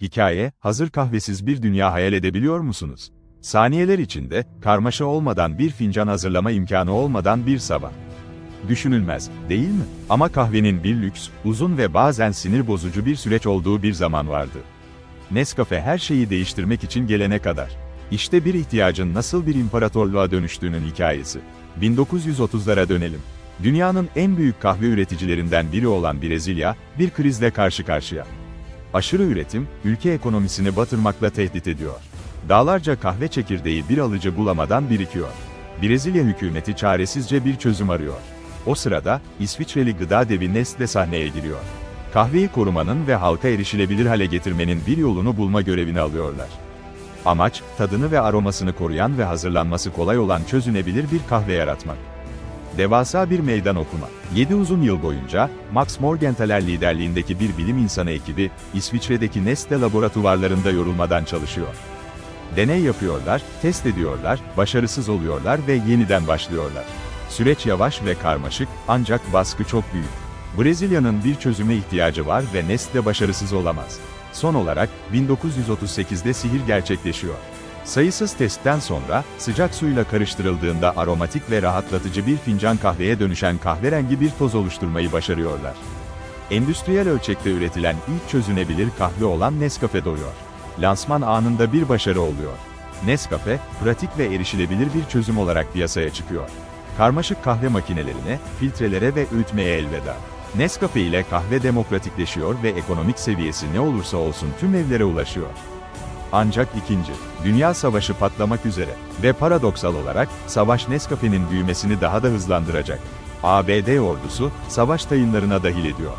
Hikaye, hazır kahvesiz bir dünya hayal edebiliyor musunuz? Saniyeler içinde, karmaşa olmadan bir fincan hazırlama imkanı olmadan bir sabah. Düşünülmez, değil mi? Ama kahvenin bir lüks, uzun ve bazen sinir bozucu bir süreç olduğu bir zaman vardı. Nescafe her şeyi değiştirmek için gelene kadar. İşte bir ihtiyacın nasıl bir imparatorluğa dönüştüğünün hikayesi. 1930'lara dönelim. Dünyanın en büyük kahve üreticilerinden biri olan Brezilya, bir krizle karşı karşıya. Aşırı üretim, ülke ekonomisini batırmakla tehdit ediyor. Dağlarca kahve çekirdeği bir alıcı bulamadan birikiyor. Brezilya hükümeti çaresizce bir çözüm arıyor. O sırada, İsviçreli gıda devi Nestle sahneye giriyor. Kahveyi korumanın ve halka erişilebilir hale getirmenin bir yolunu bulma görevini alıyorlar. Amaç, tadını ve aromasını koruyan ve hazırlanması kolay olan çözünebilir bir kahve yaratmak. Devasa bir meydan okuma. 7 uzun yıl boyunca, Max Morgenthaler liderliğindeki bir bilim insanı ekibi, İsviçre'deki Nestle laboratuvarlarında yorulmadan çalışıyor. Deney yapıyorlar, test ediyorlar, başarısız oluyorlar ve yeniden başlıyorlar. Süreç yavaş ve karmaşık, ancak baskı çok büyük. Brezilya'nın bir çözüme ihtiyacı var ve Nestle başarısız olamaz. Son olarak, 1938'de sihir gerçekleşiyor. Sayısız testten sonra, sıcak suyla karıştırıldığında aromatik ve rahatlatıcı bir fincan kahveye dönüşen kahverengi bir toz oluşturmayı başarıyorlar. Endüstriyel ölçekte üretilen ilk çözünebilir kahve olan Nescafe doğuyor. Lansman anında bir başarı oluyor. Nescafe, pratik ve erişilebilir bir çözüm olarak piyasaya çıkıyor. Karmaşık kahve makinelerine, filtrelere ve öğütmeye elveda. Nescafe ile kahve demokratikleşiyor ve ekonomik seviyesi ne olursa olsun tüm evlere ulaşıyor. Ancak ikinci, Dünya Savaşı patlamak üzere ve paradoksal olarak, savaş Nescafe'nin büyümesini daha da hızlandıracak. ABD ordusu, savaş tayınlarına dahil ediyor.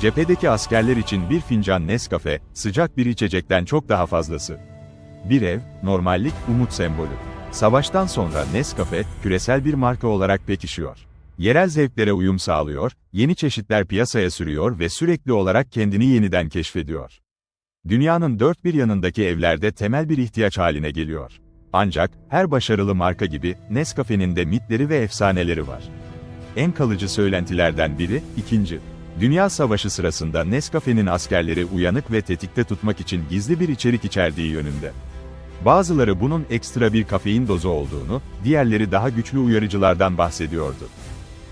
Cephedeki askerler için bir fincan Nescafe, sıcak bir içecekten çok daha fazlası. Bir ev, normallik, umut sembolü. Savaştan sonra Nescafe, küresel bir marka olarak pekişiyor. Yerel zevklere uyum sağlıyor, yeni çeşitler piyasaya sürüyor ve sürekli olarak kendini yeniden keşfediyor. Dünyanın dört bir yanındaki evlerde temel bir ihtiyaç haline geliyor. Ancak, her başarılı marka gibi, Nescafe'nin de mitleri ve efsaneleri var. En kalıcı söylentilerden biri, ikinci. Dünya Savaşı sırasında Nescafe'nin askerleri uyanık ve tetikte tutmak için gizli bir içerik içerdiği yönünde. Bazıları bunun ekstra bir kafein dozu olduğunu, diğerleri daha güçlü uyarıcılardan bahsediyordu.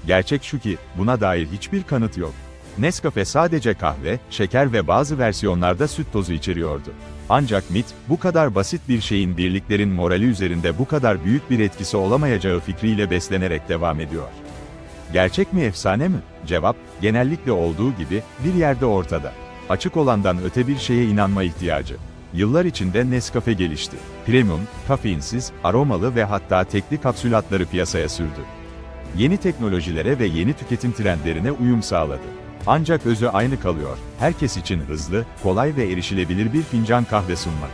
Gerçek şu ki, buna dair hiçbir kanıt yok. Nescafe sadece kahve, şeker ve bazı versiyonlarda süt tozu içeriyordu. Ancak mit, bu kadar basit bir şeyin birliklerin morali üzerinde bu kadar büyük bir etkisi olamayacağı fikriyle beslenerek devam ediyor. Gerçek mi efsane mi? Cevap, genellikle olduğu gibi, bir yerde ortada. Açık olandan öte bir şeye inanma ihtiyacı. Yıllar içinde Nescafe gelişti. Premium, kafeinsiz, aromalı ve hatta tekli kapsülatları piyasaya sürdü. Yeni teknolojilere ve yeni tüketim trendlerine uyum sağladı. Ancak özü aynı kalıyor, herkes için hızlı, kolay ve erişilebilir bir fincan kahve sunmak.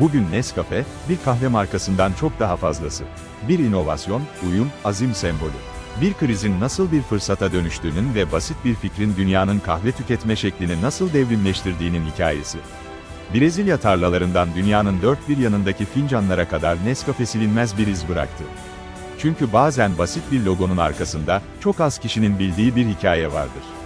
Bugün Nescafe, bir kahve markasından çok daha fazlası. Bir inovasyon, uyum, azim sembolü. Bir krizin nasıl bir fırsata dönüştüğünün ve basit bir fikrin dünyanın kahve tüketme şeklini nasıl devrimleştirdiğinin hikayesi. Brezilya tarlalarından dünyanın dört bir yanındaki fincanlara kadar Nescafe silinmez bir iz bıraktı. Çünkü bazen basit bir logonun arkasında, çok az kişinin bildiği bir hikaye vardır.